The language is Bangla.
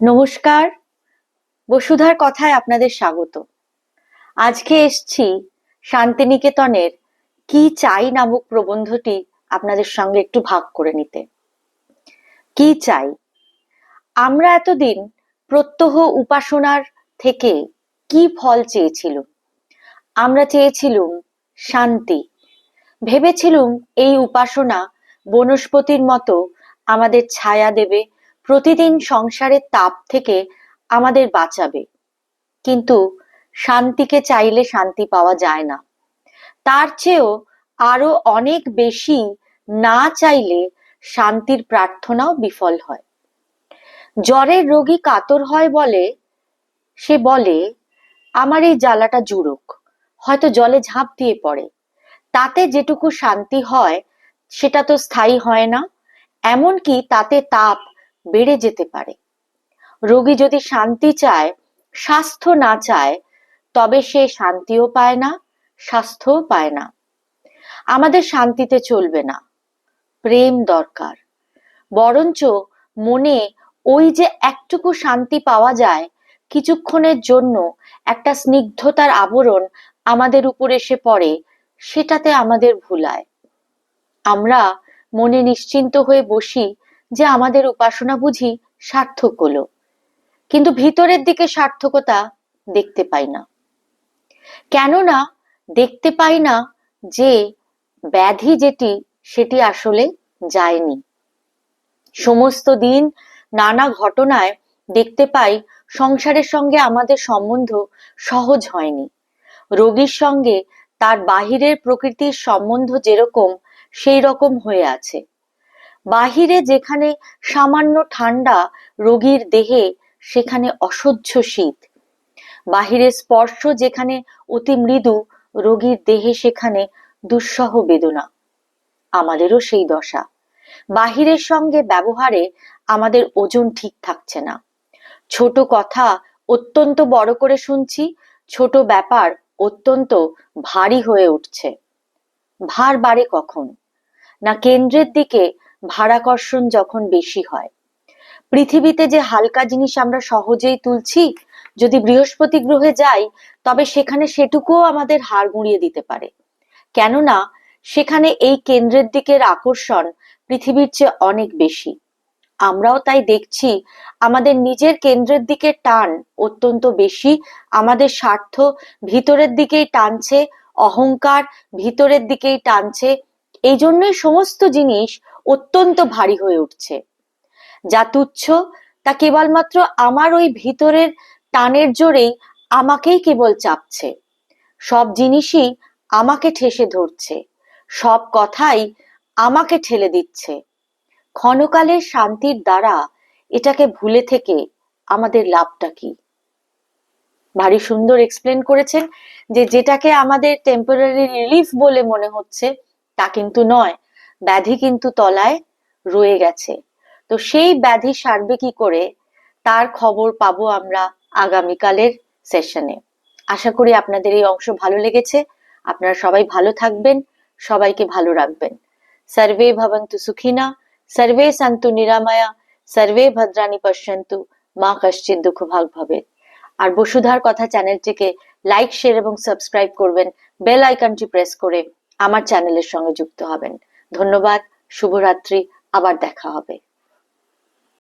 নমস্কার। বসুধার কথায় আপনাদের স্বাগত। আজকে এসছি শান্তিনিকেতনের কি চাই নামক প্রবন্ধটি আপনাদের সঙ্গে একটু ভাগ করে নিতে। কি চাই? আমরা এতদিন প্রত্যহ উপাসনার থেকে কি ফল চেয়েছিল আমরা চেয়েছিলুম শান্তি। ভেবেছিলুম এই উপাসনা বনস্পতির মতো আমাদের ছায়া দেবে প্রতিদিন সংসারের তাপ থেকে আমাদের বাঁচাবে। কিন্তু শান্তিকে চাইলে শান্তি পাওয়া যায় না। তার চেয়েও আরও অনেক বেশি না চাইলে শান্তির প্রার্থনাও বিফল হয়। জ্বরের রোগী কাতর হয় বলে, সে বলে, আমার এই জ্বালাটা জুড়ুক। হয়তো জলে ঝাঁপ দিয়ে পড়ে। তাতে যেটুকু শান্তি হয়, সেটা তো স্থায়ী হয় না। এমনকি তাতে তাপ বেড়ে যেতে পারে। রোগী যদি শান্তি চায়, স্বাস্থ্য না চায়, তবে সে শান্তিও পায় না, স্বাস্থ্যও পায় না। আমাদের শান্তিতে চলবে না। প্রেম দরকার। বরঞ্চ মনে ওই যে একটুকু শান্তি পাওয়া যায়, কিছুক্ষণের জন্য একটা স্নিগ্ধতার আবরণ আমাদের উপর এসে পড়ে, সেটাতে আমাদের ভুলায়। আমরা মনে নিশ্চিন্ত হয়ে বসি যে আমাদের উপাসনা বুঝি সার্থক হলো। কিন্তু ভিতরের দিকে সার্থকতা দেখতে পাই না। কেননা দেখতে পাই না যে ব্যাধি যেটি, সেটি আসলে যায়নি। সমস্ত দিন নানা ঘটনায় দেখতে পাই সংসারের সঙ্গে আমাদের সম্বন্ধ সহজ হয়নি। রোগীর সঙ্গে তার বাহিরের প্রকৃতির সম্বন্ধ যেরকম সেই রকম হয়ে আছে। বাহিরে যেখানে সামান্য ঠান্ডা রোগীর দেহে, সেখানে অসহ্য শীত। বাহিরে স্পর্শ যেখানে অতি মৃদু, রোগীর দেহে সেখানে দুঃসহ বেদনা। আমাদেরও সেই দশা। বাহিরের সঙ্গে ব্যবহারে আমাদের ওজন ঠিক থাকছে না। ছোট কথা অত্যন্ত বড় করে শুনছি, ছোট ব্যাপার অত্যন্ত ভারী হয়ে উঠছে। ভার বাড়ে কখন? না কেন্দ্রের দিকে ভারাকর্ষণ যখন বেশি হয়। পৃথিবীতে যে হালকা জিনিস আমরা সহজেই তুলছি, যদি বৃহস্পতি গ্রহে যাই, তবে সেখানে সেটুকুও আমাদের হাড় গুঁড়িয়ে দিতে পারে। কেননা, সেখানে এই কেন্দ্রের দিকের আকর্ষণ পৃথিবীর চেয়ে অনেক বেশি। আমরাও তাই দেখছি, আমাদের নিজের কেন্দ্রের দিকে টান অত্যন্ত বেশি, আমাদের স্বার্থ ভিতরের দিকেই টানছে, অহংকার ভিতরের দিকেই টানছে। এই জন্যই সমস্ত জিনিস অত্যন্ত ভারী হয়ে উঠছে। যা তুচ্ছ, তা কেবলমাত্র আমার ওই ভিতরের টানের জোরেই আমাকেই কেবল চাপছে। সব জিনিসই আমাকে ঠেসে ধরছে। সব কথাই আমাকে ঠেলে দিচ্ছে। ক্ষণকালের শান্তির দ্বারা এটাকে ভুলে থেকে আমাদের লাভটা কি? ভারী সুন্দর এক্সপ্লেন করেছেন যে, যেটাকে আমাদের টেম্পোরারি রিলিফ বলে মনে হচ্ছে, তা কিন্তু নয়। ব্যাধি কিন্তু তলায় রয়ে গেছে। তো সেই ব্যাধি সারবে কি করে? তার খবর পাবো আমরা আগামীকালের সেশনে। আশা করি আপনাদের এই অংশ ভালো লেগেছে। আপনারা সবাই ভালো থাকবেন, সবাইকে ভালো রাখবেন। সর্বে ভবন্তু সুখিনা, সর্বে সন্তু নিরাময়া, সর্বে ভদ্রাণী পশ্যন্তু, মা কশ্চিৎ দুঃখ ভাগ ভবে। আর বসুধার কথা চ্যানেলটিকে লাইক, শেয়ার এবং সাবস্ক্রাইব করবেন, বেল আইকনটি প্রেস করে আমার চ্যানেলের সঙ্গে যুক্ত হবেন। ধন্যবাদ শুভরাত্রি আবার দেখা হবে।